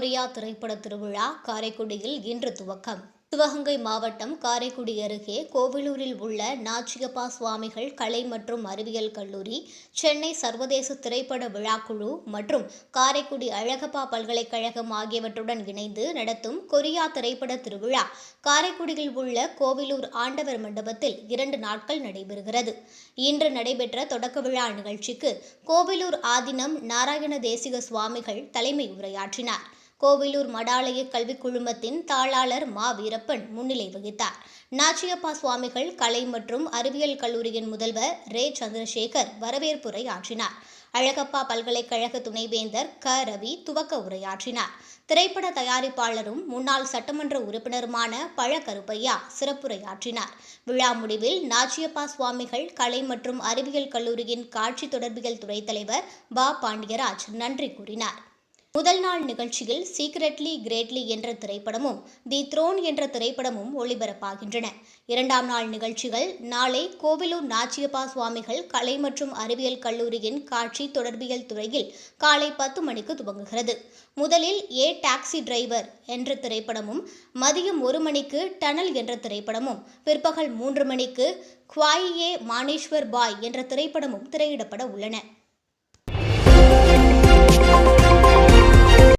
Korea திரைப்பட திருவிழா காரைக்குடியில் இன்று துவக்கம். சிவகங்கை மாவட்டம் காரைக்குடி அருகே கோவிலூரில் உள்ள நாச்சியப்பா சுவாமிகள் கலை மற்றும் அறிவியல் கல்லூரி சென்னை சர்வதேச திரைப்பட விழாக்குழு மற்றும் காரைக்குடி அழகப்பா பல்கலைக்கழகம் ஆகியவற்றுடன் இணைந்து நடத்தும் கொரியா திரைப்பட திருவிழா காரைக்குடியில் உள்ள கோவிலூர் ஆண்டவர் மண்டபத்தில் இரண்டு நாட்கள் நடைபெறுகிறது. இன்று நடைபெற்ற தொடக்க விழா நிகழ்ச்சிக்கு கோவிலூர் ஆதினம் நாராயண தேசிக சுவாமிகள் தலைமை உரையாற்றினார். கோவிலூர் மடாலய கல்விக் குழுமத்தின் தாளாளர் மா வீரப்பன் முன்னிலை வகித்தார். நாச்சியப்பா சுவாமிகள் கலை மற்றும் அறிவியல் கல்லூரியின் முதல்வர் ரே. சந்திரசேகர் வரவேற்புரை ஆற்றினார். அழகப்பா பல்கலைக்கழக துணைவேந்தர் க. ரவி துவக்க உரையாற்றினார். திரைப்பட தயாரிப்பாளரும் முன்னாள் சட்டமன்ற உறுப்பினருமான பழ கருப்பையா சிறப்புரையாற்றினார். விழா முடிவில் நாச்சியப்பா சுவாமிகள் கலை மற்றும் அறிவியல் கல்லூரியின் காட்சி தொடர்பியல் துறை தலைவர் பா. பாண்டியராஜ் நன்றி கூறினார். முதல் நாள் நிகழ்ச்சியில் சீக்ரெட்லி கிரேட்லி என்ற திரைப்படமும் தி த்ரோன் என்ற திரைப்படமும் ஒளிபரப்பாகின்றன. இரண்டாம் நாள் நிகழ்ச்சிகள் நாளை கோவிலூர் நாச்சியப்பா சுவாமிகள் கலை மற்றும் அறிவியல் கல்லூரியின் காட்சி தொடர்பியல் துறையில் காலை பத்து மணிக்கு துவங்குகிறது. முதலில் ஏ டாக்ஸி டிரைவர் என்ற திரைப்படமும் மதியம் ஒரு மணிக்கு டனல் என்ற திரைப்படமும் பிற்பகல் மூன்று மணிக்கு குவாயியே மானேஸ்வர் பாய் என்ற திரைப்படமும் திரையிடப்பட உள்ளன.